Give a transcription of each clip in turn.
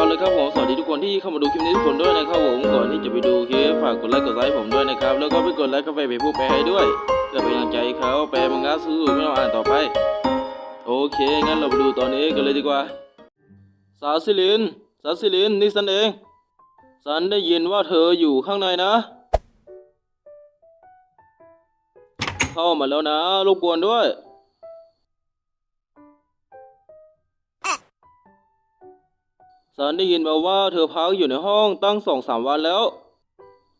เอาเลยครับผมสวัสดีทุกคนที่เข้ามาดูคลิปนี้ทุกคนด้วยนะครับผมก่อนที่จะไปดูคลิปฝากกดไลค์กดไลค์ผมด้วยนะครับแล้วก็ไปกดไลค์กาแฟเพจผู้แปลให้ด้วยเพื่อเป็นกำลังใจเขาแปลมังงะสู้ไม่ต้องอ่านต่อไป โอเคงั้นเราไปดูตอนนี้กันเลยดีกว่า สาวซิลินสาวซิลินนี่สันเองสันได้ยินว่าเธออยู่ข้างในนะ เข้ามาแล้วนะรบกวนด้วย สันได้ยินมาว่าเธอพักอยู่ในห้องตั้งสองสามวันแล้ว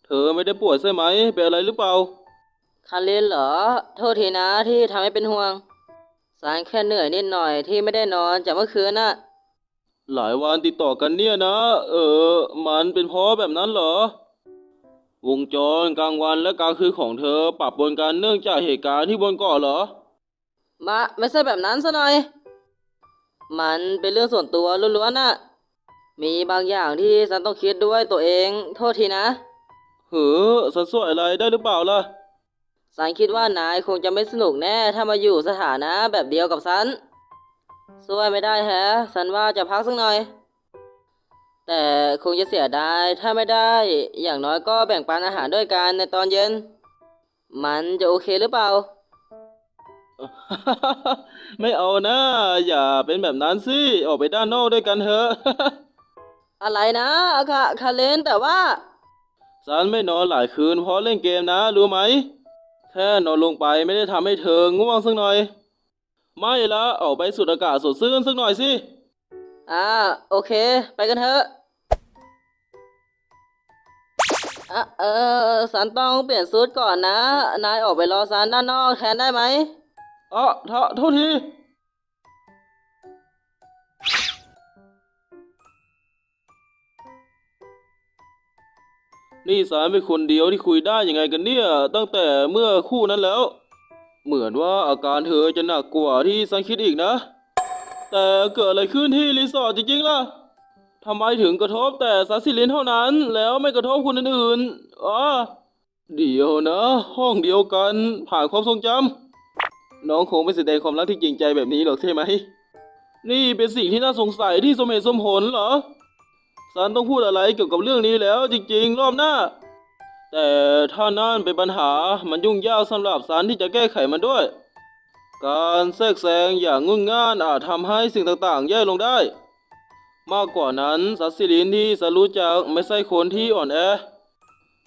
เธอไม่ได้ป่วยใช่ไหม เป็นอะไรหรือเปล่า คารินเหรอ โทษทีนะที่ทำให้เป็นห่วง สารแค่เหนื่อยนิดหน่อยที่ไม่ได้นอนจากเมื่อคืนน่ะ หลายวันติดต่อกันเนี่ยนะ เออ มันเป็นเพราะแบบนั้นเหรอ วงจรกลางวันและกลางคืนของเธอปรับปนกันเนื่องจากเหตุการณ์ที่บนเกาะเหรอมาไม่ใช่แบบนั้นซะหน่อย มันเป็นเรื่องส่วนตัวล้วนๆน่ะ มีบางอย่างที่ฉันต้องคิดด้วยตัวเอง โทษทีนะเฮ้อสันสวยอะไรได้หรือเปล่าล่ะ ฉันคิดว่านายคงจะไม่สนุกแน่ถ้ามาอยู่สถานะแบบเดียวกับฉันช่วยไม่ได้แฮะฉันว่าจะพักสักหน่อย แต่คงจะเสียดายถ้าไม่ได้ อย่างน้อยก็แบ่งปันอาหารด้วยกันในตอนเย็น มันจะโอเคหรือเปล่า ไม่เอานะ อย่าเป็นแบบนั้นสิ ออกไปด้านนอกด้วยกันเถอะ อะไรนะค่ะคาเลนแต่ว่าสันไม่นอนหลายคืนเพราะเล่นเกมนะ รู้ไหม แค่นอนลงไปไม่ได้ทำให้เธอง่วงสักหน่อย ไม่ละออกไปสูดอากาศสดชื่นสักหน่อยสิ อ่า โอเค ไปกันเถอะอะเออสันต้องเปลี่ยนชุดก่อนนะ นายออกไปรอสันด้านนอกแทนได้ไหมอ๋อโทษโท นี่สารเป็นคนเดียวที่คุยได้ยังไงกันเนี่ย ตั้งแต่เมื่อคู่นั้นแล้ว เหมือนว่าอาการเธอจะหนักกว่าที่สันคิดอีกนะ แต่เกิดอะไรขึ้นที่รีสอร์ทจริงๆล่ะทำไมถึงกระทบแต่ซาซิลินเท่านั้น แล้วไม่กระทบคนอื่นๆอ๋อเดี๋ยวนะ ห้องเดียวกันผ่านความทรงจำน้องคงไม่แสดงความรักที่จริงใจแบบนี้หรอกใช่ไหม นี่เป็นสิ่งที่น่าสงสัยที่สมเหตุสมผลเหรอ ซันต้องพูดอะไรเกี่ยวกับเรื่องนี้แล้ว จริงๆ รอบหน้า แต่ถ้านั่นเป็นปัญหามันยุ่งยากสำหรับซันที่จะแก้ไขมันด้วย การแทรกแซงอย่างงุ่นง่านอาจทำให้สิ่งต่างๆ แย่ลงได้ มากกว่านั้นซัสซิลินที่ซันรู้จักไม่ใช่คนที่อ่อนแอ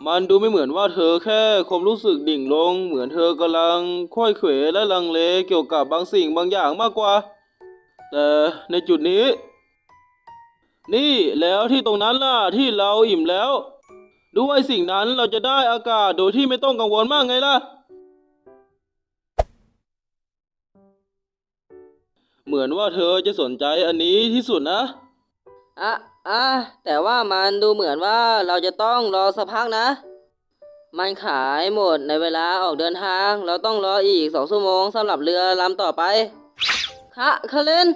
มันดูไม่เหมือนว่าเธอแค่ความรู้สึกดิ่งลง เหมือนเธอกำลังค่อยเขวและลังเลเกี่ยวกับบางสิ่งบางอย่างมากกว่า แต่ในจุดนี้ นี่แล้วที่ตรงนั้นล่ะที่เราอิ่มแล้ว ด้วยสิ่งนั้นเราจะได้อากาศโดยที่ไม่ต้องกังวลมากไงล่ะ เหมือนว่าเธอจะสนใจอันนี้ที่สุดนะ อะอะแต่ว่ามันดูเหมือนว่าเราจะต้องรอสักพักนะ มันขายหมดในเวลาออกเดินทาง เราต้องรออีกสองชั่วโมงสำหรับเรือลำต่อไปคะคาเลน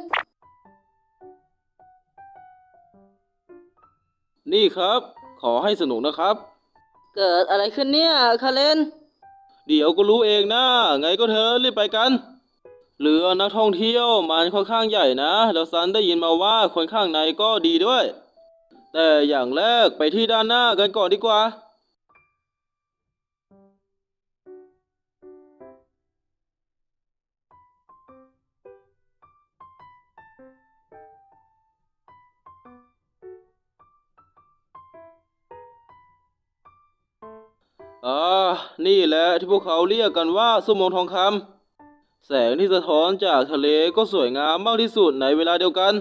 นี่ครับ ขอให้สนุกนะครับ เกิดอะไรขึ้นเนี่ยคาเลน เดี๋ยวก็รู้เองนะไงก็เธอรีบไปกันเรือนักท่องเที่ยวมันค่อนข้างใหญ่นะแล้วซันได้ยินมาว่าคนข้างในก็ดีด้วย แต่อย่างแรกไปที่ด้านหน้ากันก่อนดีกว่า อ่านี่แหละที่พวกเขาเรียกกันว่าสมงทองคำแสงที่สะท้อนจากทะเลก็สวยงามมากที่สุดในเวลาเดียวกัน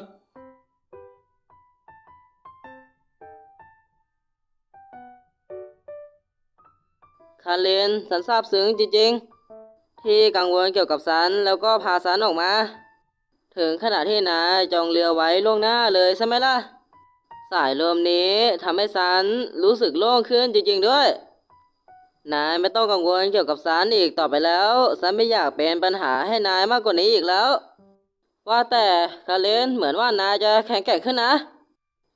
คาเลนฉันซาบซึ้งจริงๆ ที่กังวลเกี่ยวกับฉันแล้วก็พาฉันออกมา ถึงขนาดที่นายจองเรือไว้ล่วงหน้าเลยใช่ไหมล่ะ สายลมนี้ทำให้ฉันรู้สึกโล่งขึ้นจริงๆด้วย นายไม่ต้องกังวลเกี่ยวกับฉันอีกต่อไปแล้วฉันไม่อยากเป็นปัญหาให้นายมากกว่านี้อีกแล้ว ว่าแต่คาเลนเหมือนว่านายจะแข็งแกร่งขึ้นนะ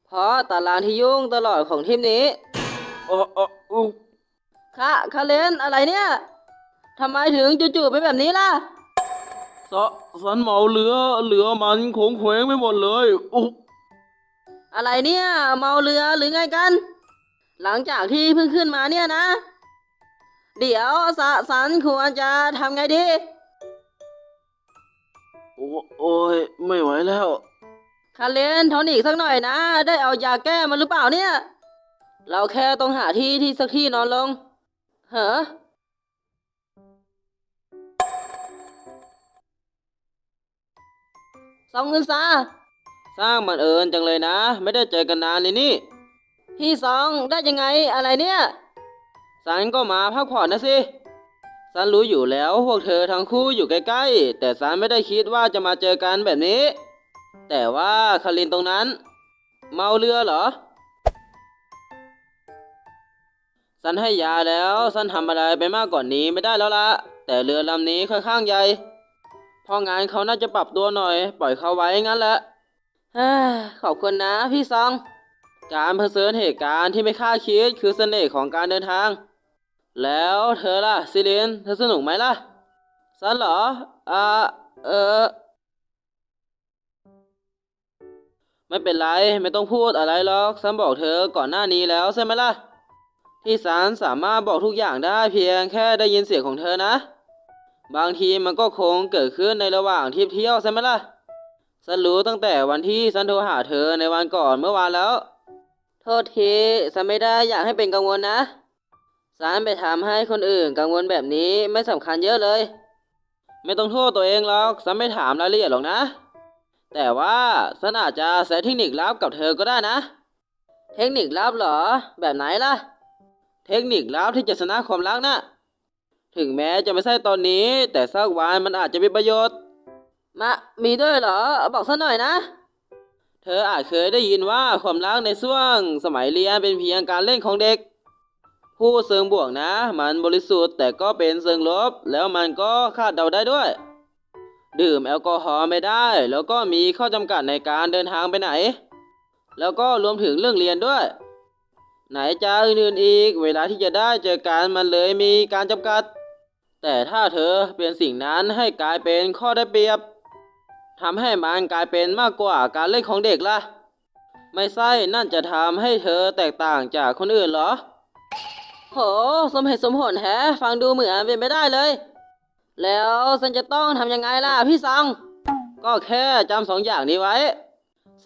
เพราะตารางที่ยุ่งตลอดของทีมนี้อ๋ออ๋ออุ๊ยคะคาเลนอะไรเนี่ยทำไมถึงจู่ๆเป็นแบบนี้ล่ะสะสันเหมาเรือเรือมันโขงเขวงไปหมดเลยอุ๊ยอะไรเนี่ย เมาเรือหรือไงกัน หลังจากที่เพิ่งขึ้นมาเนี่ยนะ เดี๋ยวสะสันควรจะทำไงดี โอ้โอ้ยไม่ไหวแล้ว คาเลนทอนิกสักหน่อยนะ ได้เอายาแก้มาหรือเปล่าเนี่ย เราแค่ต้องหาที่ที่สักที่นอนลงเหรอสองเงินซาสร้างมันเอิญจังเลยนะ ไม่ได้เจอกันนานเลยนี่ พี่สองได้ยังไงอะไรเนี่ย สันก็มาพักผ่อนนะสิสันรู้อยู่แล้วพวกเธอทั้งคู่อยู่ใกล้ๆ แต่สันไม่ได้คิดว่าจะมาเจอกันแบบนี้ แต่ว่าคารินตรงนั้น เมาเรือเหรอสันให้ยาแล้วสันทำอะไรไปมากกว่านนี้ไม่ได้แล้วละแต่เรือลำนี้ค่อนข้างใหญ่พราะงานเขาน่าจะปรับตัวหน่อย ปล่อยเขาไว้งั้นแหละขอบคุณนะพี่สอง การเผชิญเหตุการณ์ที่ไม่คาดคิดคือเสน่ห์ของการเดินทาง แล้วเธอล่ะซิลินเธอสนุกไหมล่ะสันเหรออ่าเออ ไม่เป็นไรไม่ต้องพูดอะไรหรอกสันบอกเธอก่อนหน้านี้แล้วใช่ไหมล่ะ ที่สันสามารถบอกทุกอย่างได้เพียงแค่ได้ยินเสียงของเธอนะ บางทีมันก็คงเกิดขึ้นในระหว่างทริปเที่ยวใช่ไหมล่ะสันรู้ตั้งแต่วันที่สันโทรหาเธอในวันก่อนเมื่อวานแล้ว โทษทีฉันไม่ได้อยากให้เป็นกังวลนะ สารไปทำให้คนอื่นกังวลแบบนี้ไม่สำคัญเยอะเลย ไม่ต้องโทษตัวเองหรอกฉันไม่ถามรายละเอียดหรอกนะ แต่ว่าฉันอาจจะใช้เทคนิคลับกับเธอก็ได้นะ เทคนิคลับเหรอ แบบไหนล่ะ เทคนิคลับที่จะชนะความรักนะถึงแม้จะไม่ใช่ตอนนี้ แต่สักวันมันอาจจะมีประโยชน์ มะ มีด้วยเหรอ บอกสักหน่อยนะ เธออาจเคยได้ยินว่าความรักในช่วงสมัยเรียนเป็นเพียงการเล่นของเด็ก พูดเชิงบวกนะ มันบริสุทธิ์แต่ก็เป็นเชิงลบ แล้วมันก็คาดเดาได้ด้วย ดื่มแอลกอฮอล์ไม่ได้ แล้วก็มีข้อจำกัดในการเดินทางไปไหน แล้วก็รวมถึงเรื่องเรียนด้วย ไหนจะอื่นๆอีก เวลาที่จะได้เจอกันมันเลยมีการจำกัด แต่ถ้าเธอเปลี่ยนสิ่งนั้นให้กลายเป็นข้อได้เปรียบทำให้มันกลายเป็นมากกว่าการเล่นของเด็กล่ะ ไม่ใช่นั่นจะทำให้เธอแตกต่างจากคนอื่นเหรอ โห สมเหตุสมผลแฮะ ฟังดูเหมือนเป็นไม่ได้เลย แล้วฉันจะต้องทำยังไงล่ะพี่สองก็แค่จำสองอย่างนี้ไว้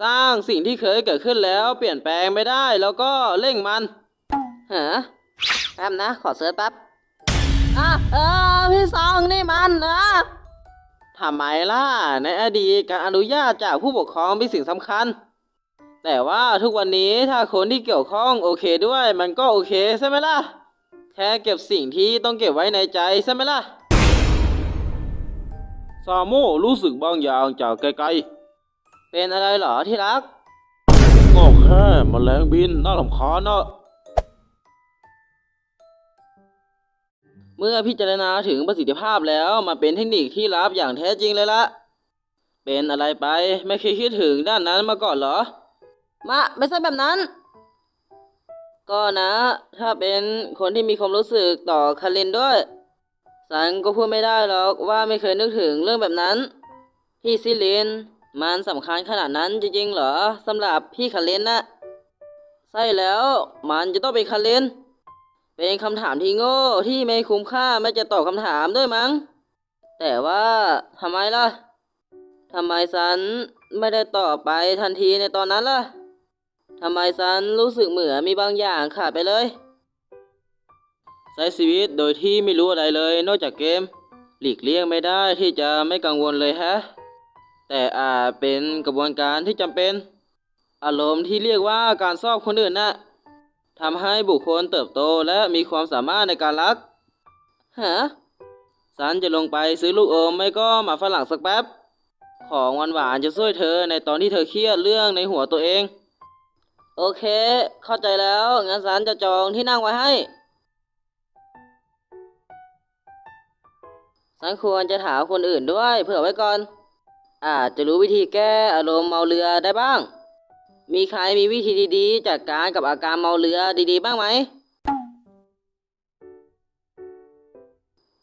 สร้างสิ่งที่เคยเกิดขึ้นแล้วเปลี่ยนแปลงไม่ได้แล้วก็เร่งมันฮะแป๊บนะ ขอเสิร์ชแป๊บอะเออพี่สองนี่มันนะทำไมล่ะ ในอดีตการอนุญาตจากผู้ปกครองเป็นสิ่งสำคัญ แต่ว่าทุกวันนี้ถ้าคนที่เกี่ยวข้องโอเคด้วย มันก็โอเคใช่ไหมล่ะ แค่เก็บสิ่งที่ต้องเก็บไว้ในใจใช่ไหมล่ะ ซาโมรู้สึกบางอย่างจากไกลๆ เป็นอะไรเหรอที่รักก็แค่มแมลงบินน่ารำคาญนะเมื่อพิจารณาถึงประสิทธิภาพแล้วมาเป็นเทคนิคที่ลับอย่างแท้จริงเลยละ เป็นอะไรไปไม่เคยคิดถึงด้านนั้นมาก่อนเหรอ มะไม่ใช่แบบนั้น ก็นะ ถ้าเป็นคนที่มีความรู้สึกต่อคารินด้วย สันก็พูดไม่ได้หรอกว่าไม่เคยนึกถึงเรื่องแบบนั้น พี่ซิลิน มันสำคัญขนาดนั้นจริงๆเหรอสำหรับพี่คารินนะใช่แล้วมันจะต้องเป็นคารินเป็นคำถามที่โง่ที่ไม่คุ้มค่าไม่จะตอบคำถามด้วยมั้ง แต่ว่าทำไมล่ะทำไมสันไม่ได้ตอบไปทันทีในตอนนั้นล่ะ ทำไมซันรู้สึกเหมือนมีบางอย่างขาดไปเลยใช้ชีวิตโดยที่ไม่รู้อะไรเลยนอกจากเกม หลีกเลี่ยงไม่ได้ที่จะไม่กังวลเลยฮะ แต่อาจเป็นกระบวนการที่จำเป็น อารมณ์ที่เรียกว่าการชอบคนอื่นนะ่ะทำให้บุคคลเติบโตและมีความสามารถในการรักฮะสันจะลงไปซื้อลูกอมไม่ก็หมาฝรั่งสักแป๊บ ของหวานหวานๆจะช่วยเธอในตอนที่เธอเครียดเรื่องในหัวตัวเอง โอเค เข้าใจแล้ว งั้นซันจะจองที่นั่งไว้ให้ซันควรจะถามคนอื่นด้วย เผื่อไว้ก่อน อาจจะรู้วิธีแก้อารมณ์เมาเรือได้บ้าง มีใครมีวิธีดีๆ จัดการกับอาการเมาเรือดีๆ บ้างไหม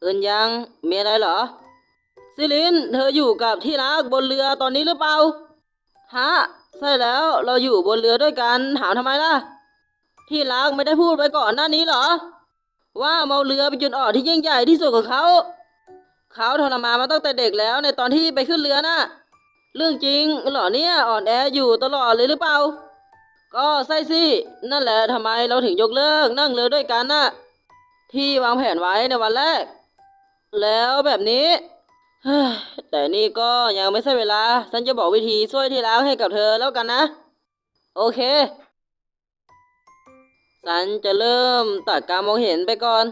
อื่นยังมีอะไรเหรอ ซิลิน เธออยู่กับที่รักบนเรือตอนนี้หรือเปล่า ฮะ ใช่แล้วเราอยู่บนเรือด้วยกันถามทำไมล่ะ ที่รักไม่ได้พูดไปก่อนหน้านี้เหรอ ว่าเมาเรือเป็นจุดอ่อนที่ยิ่งใหญ่ที่สุดของเขาเขาทรมานมาตั้งแต่เด็กแล้วในตอนที่ไปขึ้นเรือน่ะเรื่องจริงเหรอเนี่ยอ่อนแออยู่ตลอดเลยหรือเปล่า ก็ใช่สิ นั่นแหละทำไมเราถึงยกเลิกนั่งเรือด้วยกันน่ะที่วางแผนไว้ในวันแรก แล้วแบบนี้ แต่นี่ก็ยังไม่ใช่เวลา ฉันจะบอกวิธีช่วยที่รักให้กับเธอแล้วกันนะ โอเค ฉันจะเริ่มตัดการมองเห็นไปก่อน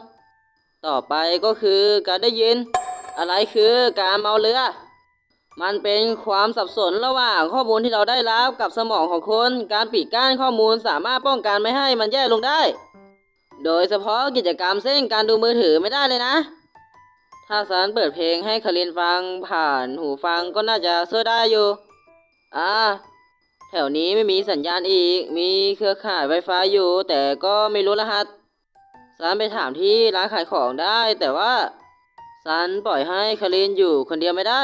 ต่อไปก็คือการได้ยิน อะไรคือการเมาเรือ มันเป็นความสับสนระหว่างข้อมูลที่เราได้รับกับสมองของคน การปิดกั้นข้อมูลสามารถป้องกันไม่ให้มันแย่ลงได้ โดยเฉพาะกิจกรรมเช่นการดูมือถือไม่ได้เลยนะ ถ้าฉันเปิดเพลงให้คารินฟังผ่านหูฟังก็น่าจะช่วยได้อยู่ อ่า แถวนี้ไม่มีสัญญาณอีก มีเครือข่าย Wi-Fi อยู่ แต่ก็ไม่รู้รหัสฉันไปถามที่ร้านขายของได้ แต่ว่าฉันปล่อยให้คารินอยู่คนเดียวไม่ได้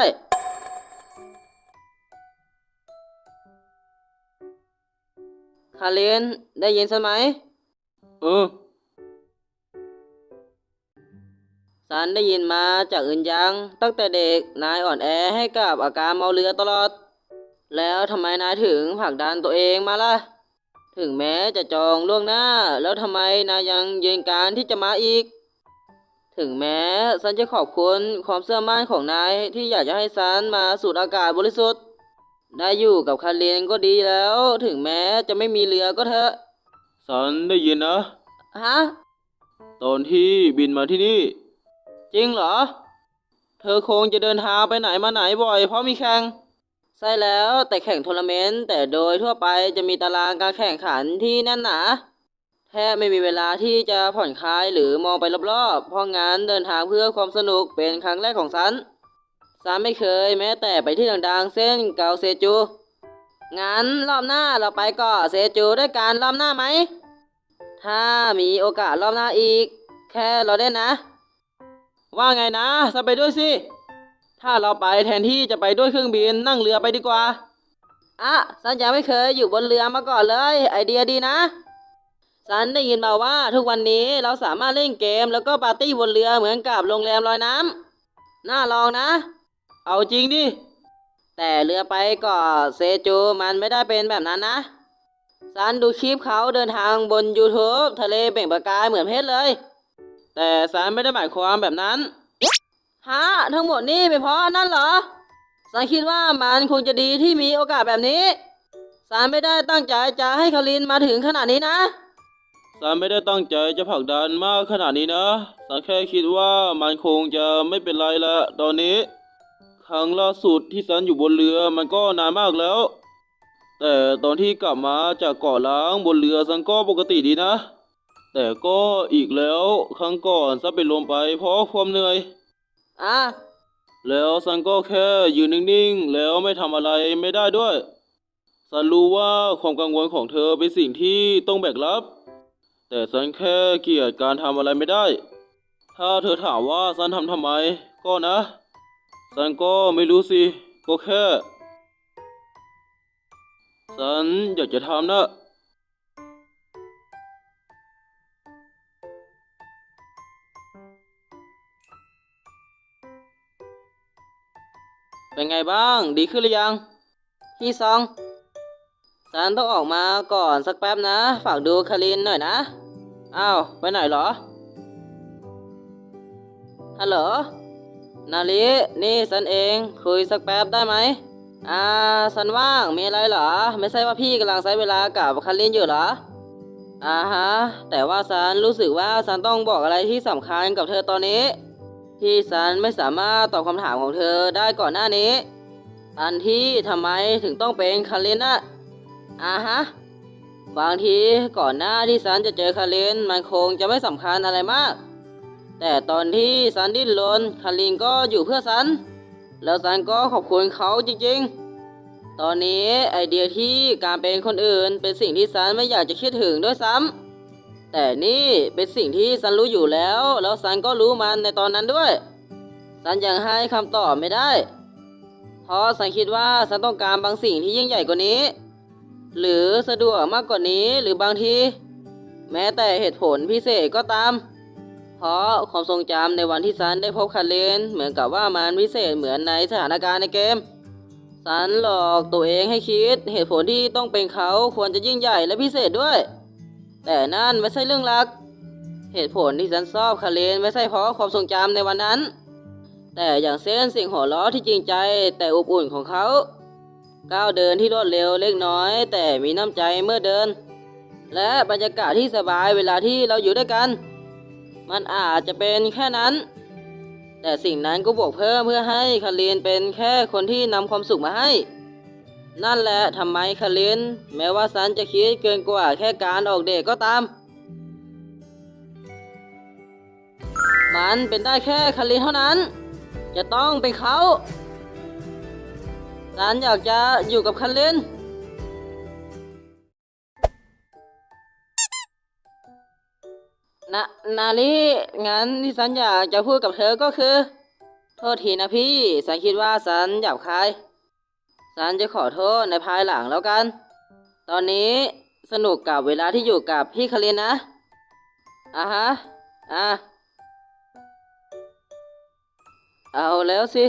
คารินได้ยินฉันไหมเออ ฉันได้ยินมาจากอื่นยังตั้งแต่เด็กนายอ่อนแอให้กับอาการเมาเรือตลอด แล้วทำไมนายถึงผลักดันตัวเองมาล่ะ ถึงแม้จะจองล่วงหน้า แล้วทำไมนายยังยืนการที่จะมาอีก ถึงแม้ฉันจะขอบคุณความเชื่อมั่นของนายที่อยากจะให้ฉันมาสูดอากาศบริสุทธิ์ได้อยู่กับคาเรนก็ดีแล้ว ถึงแม้จะไม่มีเรือก็เถอะฉันได้ยินนะฮะตอนที่บินมาที่นี่ จริงเหรอ เธอคงจะเดินทางไปไหนมาไหนบ่อยเพราะมีแข่ง ใช่แล้วแต่แข่งทัวร์นาเมนต์แต่โดยทั่วไปจะมีตารางการแข่งขันที่แน่นหนาแทบไม่มีเวลาที่จะผ่อนคลายหรือมองไปรอบๆ เพราะงั้นเดินทางเพื่อความสนุกเป็นครั้งแรกของฉันฉันไม่เคยแม้แต่ไปที่ดังๆ เส้นเกาเซจู งั้นรอบหน้าเราไปเกาะเซจูด้วยกันรอบหน้าไหม ถ้ามีโอกาสรอบหน้าอีก แค่เราได้นะ ว่าไงนะจะไปด้วยสิ ถ้าเราไปแทนที่จะไปด้วยเครื่องบินนั่งเรือไปดีกว่า อะฉันยังไม่เคยอยู่บนเรือมาก่อนเลย ไอเดียดีนะฉันได้ยินมาว่าทุกวันนี้เราสามารถเล่นเกมแล้วก็ปาร์ตี้บนเรือเหมือนกับโรงแรมลอยน้ำน่าลองนะ เอาจริงดิ แต่เรือไปเกาะเซจูมันไม่ได้เป็นแบบนั้นนะฉันดูคลิปเขาเดินทางบน YouTube ทะเลเปล่งประกายเหมือนเพชรเลย แต่ฉันไม่ได้หมายความแบบนั้น ฮะ ทั้งหมดนี่เป็นเพราะนั่นเหรอฉันคิดว่ามันคงจะดีที่มีโอกาสแบบนี้ฉันไม่ได้ตั้งใจจะให้คารินมาถึงขนาดนี้นะฉันไม่ได้ตั้งใจจะผลักดันมากขนาดนี้นะฉันแค่คิดว่ามันคงจะไม่เป็นไรละตอนนี้ ครั้งล่าสุดที่ฉันอยู่บนเรือมันก็นานมากแล้ว แต่ตอนที่กลับมาจากเกาะล้างบนเรือฉันก็ปกติดีนะ แต่ก็อีกแล้วครั้งก่อนฉันเป็นลมไปเพราะความเหนื่อย อะ แล้วฉันก็แค่ยืนนิ่งๆ แล้วไม่ทำอะไรไม่ได้ด้วยฉันรู้ว่าความกังวลของเธอเป็นสิ่งที่ต้องแบกรับ แต่ฉันแค่เกลียดการทำอะไรไม่ได้ ถ้าเธอถามว่าฉันทำทำไม ก็นะฉันก็ไม่รู้สิ ก็แค่ฉันอยากจะทำนะ เป็นไงบ้าง ดีขึ้นหรือยัง พี่ซองฉันต้องออกมาก่อนสักแป๊บนะ ฝากดูคารินหน่อยนะ อ้าว ไปไหนเหรอ ฮัลโหล นาลินี่ฉันเอง คุยสักแป๊บได้ไหม อ่าฉันว่าง มีอะไรเหรอ ไม่ใช่ว่าพี่กำลังใช้เวลากับคารินอยู่เหรออ่าฮะ แต่ว่าฉันรู้สึกว่าฉันต้องบอกอะไรที่สำคัญกับเธอตอนนี้ ที่ฉันไม่สามารถตอบคำถามของเธอได้ก่อนหน้านี้ อันที่ทำไมถึงต้องเป็นคารินอะอ่าฮะ บางทีก่อนหน้าที่ฉันจะเจอคารินมันคงจะไม่สำคัญอะไรมาก แต่ตอนที่ฉันดิ้นรนคารินก็อยู่เพื่อฉัน แล้วฉันก็ขอบคุณเขาจริงๆ ตอนนี้ไอเดียที่การเป็นคนอื่นเป็นสิ่งที่ฉันไม่อยากจะคิดถึงด้วยซ้ำ แต่นี่เป็นสิ่งที่ฉันรู้อยู่แล้ว แล้วฉันก็รู้มันในตอนนั้นด้วยฉันยังให้คำตอบไม่ได้ เพราะฉันคิดว่าฉันต้องการบางสิ่งที่ยิ่งใหญ่กว่านี้ หรือสะดวกมากกว่านี้หรือบางที แม้แต่เหตุผลพิเศษก็ตาม เพราะความทรงจำในวันที่ซันได้พบคาเลน เหมือนกับว่ามันพิเศษเหมือนในสถานการณ์ในเกมซันหลอกตัวเองให้คิดเหตุผลที่ต้องเป็นเขาควรจะยิ่งใหญ่และพิเศษด้วย แต่นั่นไม่ใช่เรื่องหลัก เหตุผลที่ซันชอบคาเลนไม่ใช่เพราะความทรงจำในวันนั้น แต่อย่างเช่นสิ่งหัวเราะที่จริงใจแต่อบอุ่นของเขา ก้าวเดินที่รวดเร็วเล็กน้อย แต่มีน้ำใจเมื่อเดิน และบรรยากาศที่สบายเวลาที่เราอยู่ด้วยกัน มันอาจจะเป็นแค่นั้น แต่สิ่งนั้นก็บวกเพิ่มเพื่อให้คารินเป็นแค่คนที่นำความสุขมาให้ นั่นแหละทำไมคาริน แม้ว่าซันจะคิดเกินกว่าแค่การออกเดทก็ตาม มันเป็นได้แค่คารินเท่านั้น จะต้องเป็นเขาซันอยากจะอยู่กับคารินนะนาลีงั้นที่ฉันอยากจะพูดกับเธอก็คือ โทษทีนะพี่ฉันคิดว่าฉันหยาบคาย ฉันจะขอโทษในภายหลังแล้วกัน ตอนนี้สนุกกับเวลาที่อยู่กับพี่คารินนะ อะฮะ อะ เอาแล้วสิ